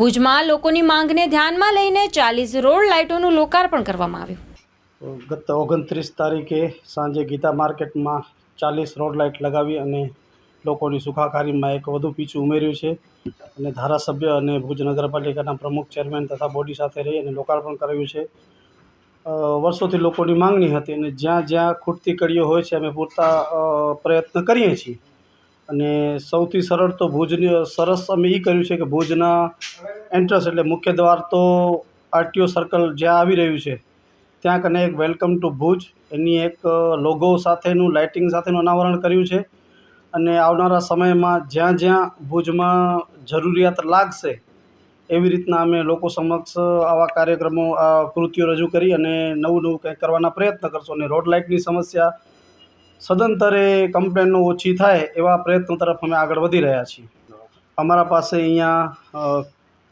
ભુજમાં લોકોની માંગને ધ્યાનમાં લઈને ચાલીસ રોડ લાઇટોનું લોકાર્પણ કરવામાં આવ્યું. ગત ઓગણત્રીસ તારીખે સાંજે ગીતા માર્કેટમાં ચાલીસ રોડ લાઇટ લગાવી અને લોકોની સુખાકારીમાં એક વધુ પીછું ઉમેર્યું છે. અને ધારાસભ્ય અને ભુજ નગરપાલિકાના પ્રમુખ ચેરમેન તથા બોડી સાથે રહી અને લોકાર્પણ કરાવ્યું છે. વર્ષોથી લોકોની માંગણી હતી અને જ્યાં જ્યાં ખૂટતી કડીઓ હોય છે અમે પૂરતા પ્રયત્ન કરીએ છીએ. અને સૌથી સરળ તો ભુજની સરસ અમે એ કર્યું છે કે ભુજના એન્ટ્રન્સ એટલે મુખ્ય દ્વાર તો આરટીઓ સર્કલ જ્યાં આવી રહ્યું છે, ત્યાં કને એક વેલકમ ટુ ભુજ, એની એક લોગો સાથેનું લાઇટિંગ સાથેનું અનાવરણ કર્યું છે. અને આવનારા સમયમાં જ્યાં જ્યાં ભુજમાં જરૂરિયાત લાગશે, એવી રીતના અમે લોકો સમક્ષ આવા કાર્યક્રમો, આ કૃતિઓ રજૂ કરી અને નવું નવું કંઈક કરવાના પ્રયત્ન કરશું. અને રોડ લાઇટની સમસ્યા સદંતરે કમ્પ્લેનો ઓછી થાય એવા પ્રયત્નો તરફ અમે આગળ વધી રહ્યા છીએ. અમારા પાસે અહીંયા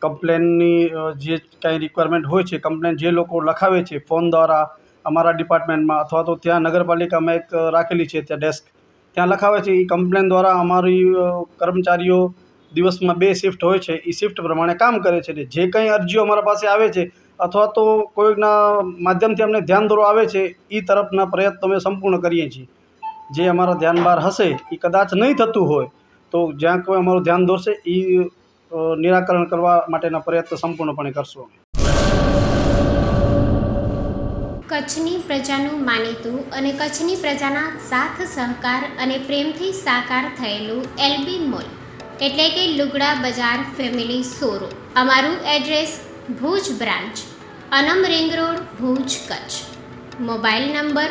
કમ્પ્લેનની જે કાંઈ રિક્વાયરમેન્ટ હોય છે, કમ્પ્લેન જે લોકો લખાવે છે, ફોન દ્વારા અમારા ડિપાર્ટમેન્ટમાં અથવા તો ત્યાં નગરપાલિકામાં એક રાખેલી છે, ત્યાં ડેસ્ક ત્યાં લખાવે છે એ કમ્પ્લેન દ્વારા અમારી કર્મચારીઓ દિવસમાં બે શિફ્ટ હોય છે. એ શિફ્ટ પ્રમાણે કામ કરે છે જે કંઈ અરજીઓ અમારા પાસે આવે છે અથવા તો કોઈના માધ્યમથી અમને ધ્યાન દોરો આવે છે એ તરફના પ્રયત્નો અમે સંપૂર્ણ કરીએ છીએ. જે અમારા ધ્યાન બહાર હશે, એ કદાચ નહીં થતું હોય, તો જ્યાં કોઈ અમારું ધ્યાન દોરશે, એ નિરાકરણ કરવા માટેના પ્રયત્ન સંપૂર્ણપણે કરશું અમે. કચ્છની પ્રજાનું માનીતું અને કચ્છની પ્રજાના સાથ, સહકાર અને પ્રેમથી સાકાર થયેલું એલબી મોલ, એટલે કે લુગડા બજાર ફેમિલી સોરો અમારું address Bhuj branch, Anam ring road, Bhuj Kutch. Mobile number